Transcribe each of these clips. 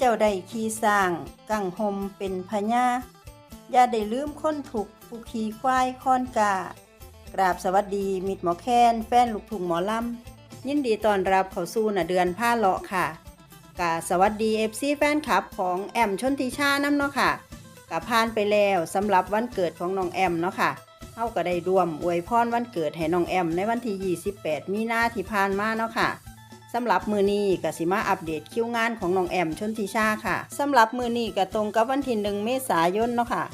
แล้วได้ขี่สร้างกังหมเป็นพญาอย่าได้ลืมคนถูกข์ผู้ขี่ควายค้อนกากราบสวัสดีมิตรหมอแคนแฟนลูกทุ่งหมอลำ ยินดีต้อนรับเข้าสู่นะเดือนผ้าเลาะค่ะกาสวัสดีเอฟซีแฟนคลับของแอมชนทิชาน้ำเนาะค่ะกาผ่านไปแล้วสำหรับวันเกิดของน้องแอมเนาะค่ะเฮาก็ได้รวมอวยพรวันเกิดให้น้องแอมในวันที่ 28 มีนาที่ผ่านมาเนาะค่ะ สำหรับมือนี้กสิมาอัปเดตคิวงานของน้องแอมชนทิชาค่ะสำหรับมือนี้ก็ตรงกับวันที่1เมษายนเนาะค่ะ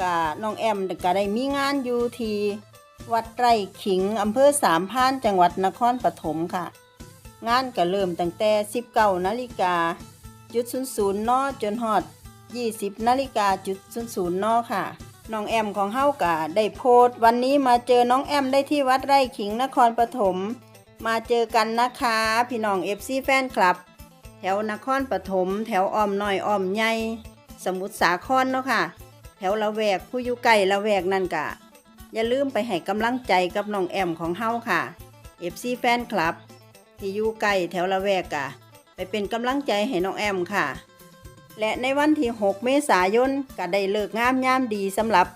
กาน้องแอมก็ได้มีงานอยู่ที่วัดไร่ขิงอำเภอสามพานจังหวัดนครปฐมค่ะ งานก็เริ่มตั้งแต่ 19นาฬิกาจุดศูนย์ศูนย์นอจนฮอด 20นาฬิกาจุดศูนย์ศูนย์นอค่ะน้องแอมของเฮากะได้โพสต์วันนี้มาเจอน้องแอมได้ที่วัดไร่ขิงนครปฐม มาเจอกันนะคะ พี่น้องเอฟซีแฟนคลับ แถวนครปฐมแถวอ้อมน้อยอ้อมใหญ่สมุทรสาครเนาะค่ะ แถวละแวกผู้อยู่ไกลละแวกนั่นกะ อย่าลืมไปให้กำลังใจกับน้องแอมของเฮาค่ะ FC แฟนคลับ ที่อยู่ใกล้แถวละแวกกะ ไปเป็นกำลังใจให้น้องแอมค่ะ และในวันที่ 6 เมษายนก็ได้เลิกงามยามดีสำหรับ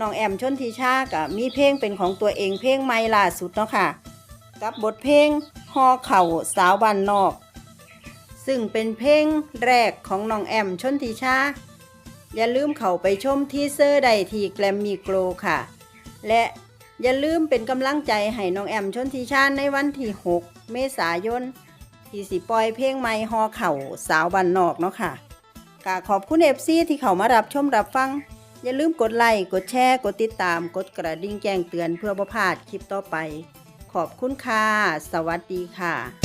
น้องแอมชนทิชากะมีเพลงเป็นของตัวเองเพลงใหม่ล่าสุดเนาะค่ะ กับบทเพลงฮอเข่าสาวบ้านนอก ซึ่งเป็นเพลงแรกของน้องแอมชนทิชา อย่าลืมเข้าไปชมทีเซอร์ใดทีแกรมมี่โกลค่ะ และอย่าลืมเป็นกำลังใจให้น้องแอมชนทิชาในวันที่ 6 เมษายนที่สิปล่อยเพลงใหม่ฮอเข่าสาวบันนอกเนาะค่ะกาขอบคุณเอฟซีที่เข้ามารับชมรับฟัง อย่าลืมกดไลค์กดแชร์ กดติดตาม กดกระดิ่งแจ้งเตือนเพื่อประพลาดคลิปต่อไป ขอบคุณค่ะ สวัสดีค่ะ